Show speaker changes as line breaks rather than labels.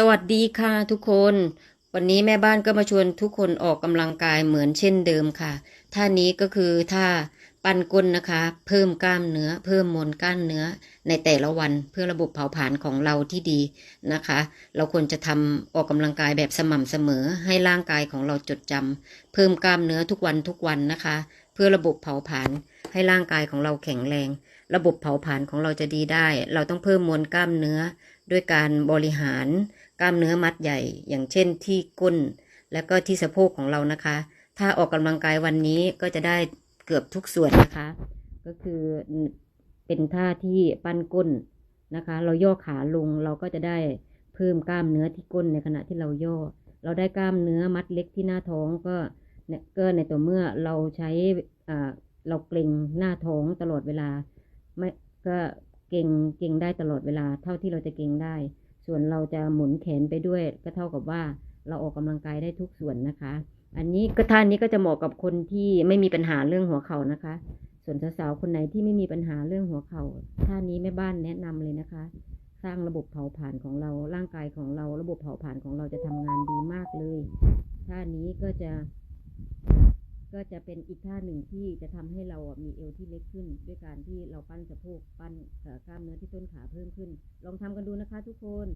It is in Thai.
สวัสดีค่ะทุกคน วันนี้แม่บ้านก็มาชวนทุกคนออกกำลังกายเหมือนเช่นเดิมค่ะ ท่านี้ก็คือท่าปั้นก้นนะคะ เพิ่มกล้ามเนื้อ เพิ่มมวลกล้ามเนื้อในแต่ละวันเพื่อระบบเผาผลาญของเราที่ดีนะคะ เราควรจะทำออกกำลังกายแบบสม่ำเสมอให้ร่างกายของเราจดจำเพิ่มกล้ามเนื้อทุกวันทุกวันนะคะ เพื่อระบบเผาผลาญให้ร่างกายของเราแข็งแรง ระบบเผาผลาญของเราจะดีได้ เราต้องเพิ่มมวลกล้ามเนื้อ ด้วยการบริหาร กล้ามเนื้อมัดใหญ่ อย่างเช่นที่ก้น และก็ที่สะโพกของเรานะคะ ถ้าออกกำลังกายวันนี้ก็จะได้เกือบทุกส่วนนะคะ ก็คือเป็นท่าที่ปั้นก้นนะคะ เราย่อขาลงเราก็จะได้เพิ่มกล้ามเนื้อที่ก้นในขณะที่เราย่อ เราได้กล้ามเนื้อมัดเล็กที่หน้าท้องก็เนี่ยก็ในตัวเมื่อเราใช้อ่าเราเกร็งหน้าท้องตลอดเวลาไม่ก็เก่งเก่งได้ตลอดเวลาเท่าที่เราจะเก่งได้ ส่วนเราจะหมุนแขนไปด้วย ก็เท่ากับว่าเราออกกำลังกายได้ทุกส่วนนะคะ อันนี้ก็ท่านี้ก็จะเหมาะกับคนที่ไม่มีปัญหาเรื่องหัวเข่านะคะ ส่วนสาวๆคนไหนที่ไม่มีปัญหาเรื่องหัวเข่าท่านี้แม่บ้านแนะนำเลยนะคะ สร้างระบบเผาผลาญของเราร่างกายของเรา ระบบเผาผลาญของเราจะทำงานดีมากเลยท่านี้ก็จะ ก็จะเป็นอีกท่าหนึ่งที่จะทำให้เรามีเอวที่เล็กขึ้น ด้วยการที่เราปั้นสะโพกปั้นกล้ามเนื้อที่ต้นขาเพิ่มขึ้น ลองทำกันดูนะคะทุกคน